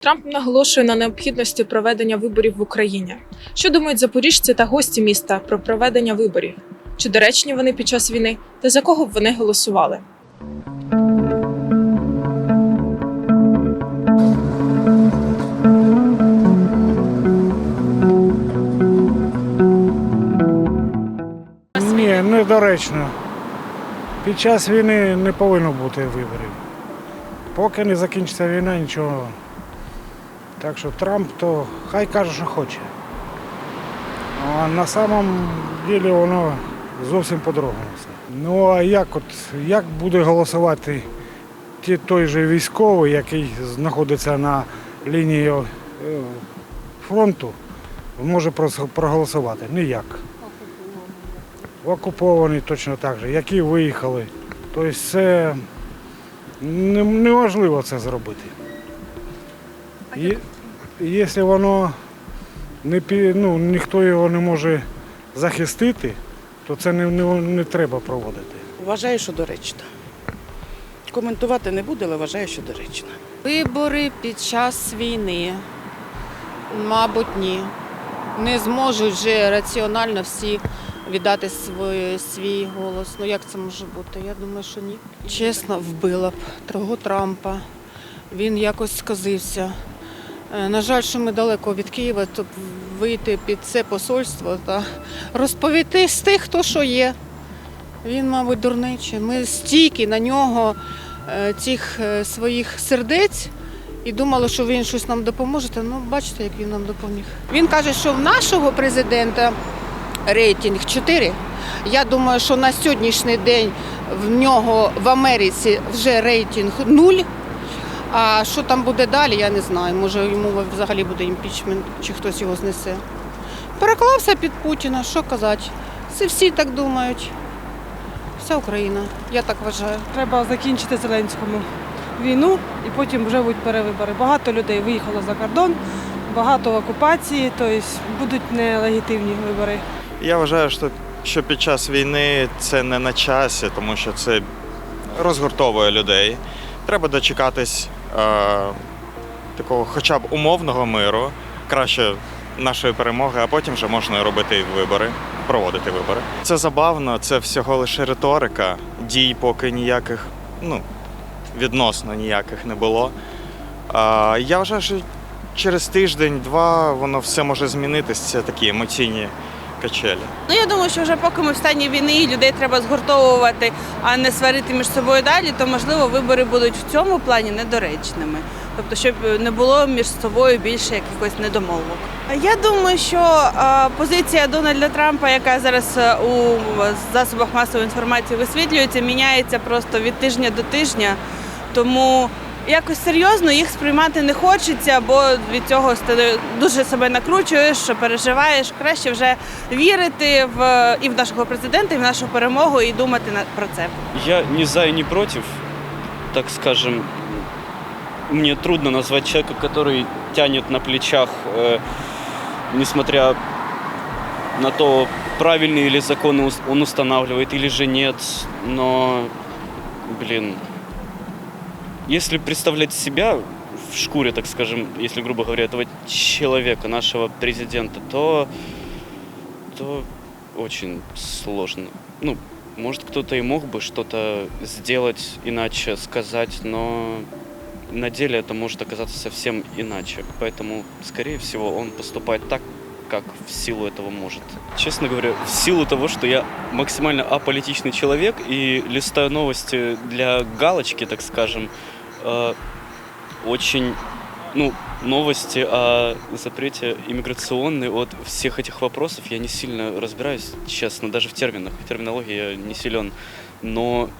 Трамп наголошує на необхідності проведення виборів в Україні. Що думають запоріжці та гості міста про проведення виборів? Чи доречні вони під час війни, та за кого б вони голосували? Ні, недоречно. Під час війни не повинно бути виборів. Поки не закінчиться війна, нічого. Так що Трамп то хай каже, що хоче. А на самом ділі воно зовсім по-другому. Ну а як от як буде голосувати ті, той же військовий, який знаходиться на лінії е, фронту, може проголосувати? Ніяк окуповані точно так же, які виїхали. Тобто це не- неможливо це зробити. І, якщо воно не ну, ніхто його не може захистити, то це не, не, не треба проводити. Вважаю, що доречно. Коментувати не буду, але вважаю, що доречно. Вибори під час війни, мабуть, ні. Не зможуть вже раціонально всі віддати свій, свій голос. Ну як це може бути? Я думаю, що ні. Чесно, вбила б того Трампа. Він якось сказився. Е, На жаль, що ми далеко від Києва, то вийти під це посольство та розповісти з тих, хто що є. Він, мабуть, дурничий. Ми стільки на нього е, цих е, своїх сердець і думали, що він щось нам допоможе. Та, Ну, бачите, як він нам допоміг. Він каже, що в нашого президента рейтинг 4. Я думаю, що на сьогоднішній день в нього в Америці вже рейтинг 0. А що там буде далі, я не знаю. Може йому взагалі буде імпічмент, чи хтось його знесе. Переклався під Путіна, що казати. Це всі так думають. Вся Україна, я так вважаю. Треба закінчити Зеленському війну і потім вже будуть перевибори. Багато людей виїхало за кордон, багато в окупації, тобто будуть нелегітимні вибори. Я вважаю, що, що під час війни це не на часі, тому що це розгуртовує людей. Треба дочекатись такого хоча б умовного миру, краще нашої перемоги, а потім вже можна робити вибори, проводити вибори. Це забавно, це всього лише риторика. Дій поки ніяких, ну, відносно ніяких не було. Е, я вважаю, що через тиждень-два воно все може змінитись. Це такі емоційні качелі. Ну я думаю, що вже поки ми в стані війни і людей треба згуртовувати, а не сварити між собою далі, то можливо вибори будуть в цьому плані недоречними. Тобто, щоб не було між собою більше якихось недомовок. Я думаю, що е, позиція Дональда Трампа, яка зараз е, у засобах масової інформації висвітлюється, міняється просто від тижня до тижня. Тому якось серйозно їх сприймати не хочеться, бо від цього стане- дуже себе накручуєш, що переживаєш. Краще вже вірити в і в нашого президента, і в нашу перемогу, і думати на про це. Я не за и не против, так скажем. Мне трудно назвать человека, который тянет на плечах, э, несмотря на то, правильные ли законы ус- он устанавливает или же нет. Но, блин, если представлять себя в шкуре, так скажем, если грубо говоря, этого человека, нашего президента, то, то очень сложно. Ну, может, кто-то и мог бы что-то сделать иначе, сказать, но на деле это может оказаться совсем иначе. Поэтому, скорее всего, он поступает так, как в силу этого может. Честно говоря, в силу того, что я максимально аполитичный человек и листаю новости для галочки, так скажем, э, очень, ну, новости о запрете иммиграционной от всех этих вопросов я не сильно разбираюсь, честно, даже в терминах, в терминологии я не силен, но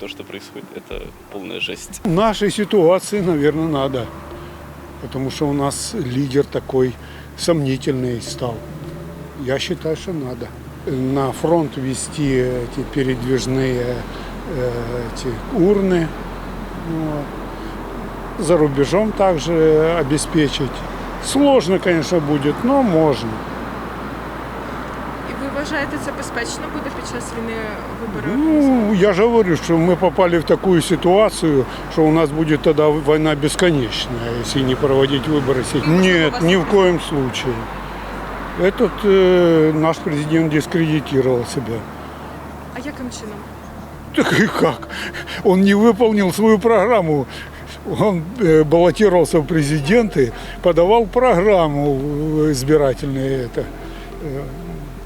то, что происходит, это полная жесть. В нашей ситуации, наверное, надо. Потому что у нас лидер такой сомнительный стал. Я считаю, что надо. На фронт вести эти передвижные э, эти урны. Вот. За рубежом также обеспечить. Сложно, конечно, будет, но можно. І ви вважаєте, це безпечно буде під час війни вибори? Ну, я же говорю, что мы попали в такую ситуацию, что у нас будет тогда война бесконечная, если не проводить выборы. се- Нет, ни в коем случае. Этот э, наш президент дискредитировал себя. А яким чином? Так и как? Он не выполнил свою программу. Он э, баллотировался в президенты, подавал программу э, избирательную, это, э,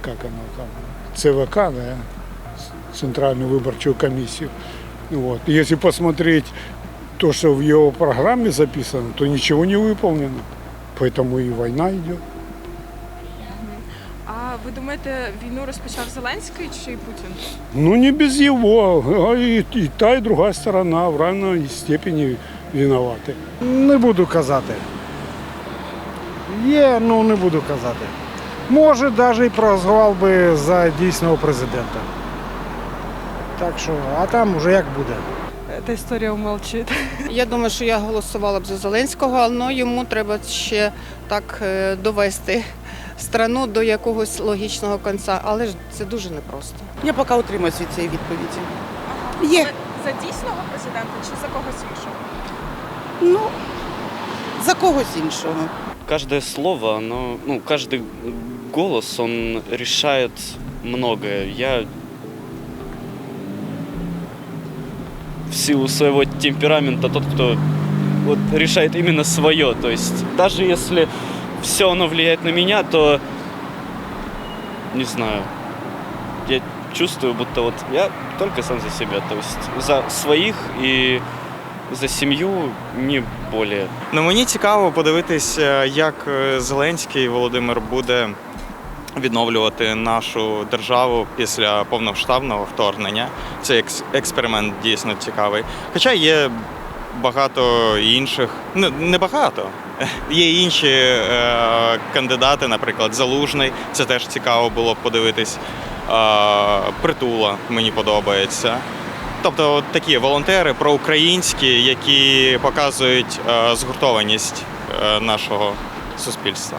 как оно там, ЦВК, да, Центральную выборчую комиссию. Вот. И если посмотреть то, что в его программе записано, то ничего не выполнено. Поэтому и война идет. А ви думаєте, війну розпочав Зеленський чи Путін? Ну, не без его. А И, и та, и другая сторона в равной степени виноваты. Не буду казати. Є, ну не буду казати. Може, навіть і проголосував би за дійсного президента. Так що, а там вже як буде. Та історія умолчить. Я думаю, що я голосувала б за Зеленського, але йому треба ще так е, довести страну до якогось логічного кінця. Але ж це дуже непросто. Я поки утримуюсь від цієї відповіді. Є. За дійсного президента чи за когось іншого? Ну, за когось іншого. Каждое слово, оно, ну, каждый голос, он решает многое. Я в силу своего темперамента тот, кто вот решает именно свое. То есть даже если все оно влияет на меня, то не знаю. Я чувствую, будто вот я только сам за себя. То есть за своих и за семью не более. Ну мені цікаво подивитись, е, як е, Зеленський Володимир буде відновлювати нашу державу після повномасштабного вторгнення. Це екс- експеримент дійсно цікавий. Хоча є багато інших, ну не багато. Є інші е, кандидати, наприклад, Залужний. Це теж цікаво було подивитись. Е, Притула мені подобається. Тобто от такі волонтери проукраїнські, які показують е, згуртованість е, нашого суспільства.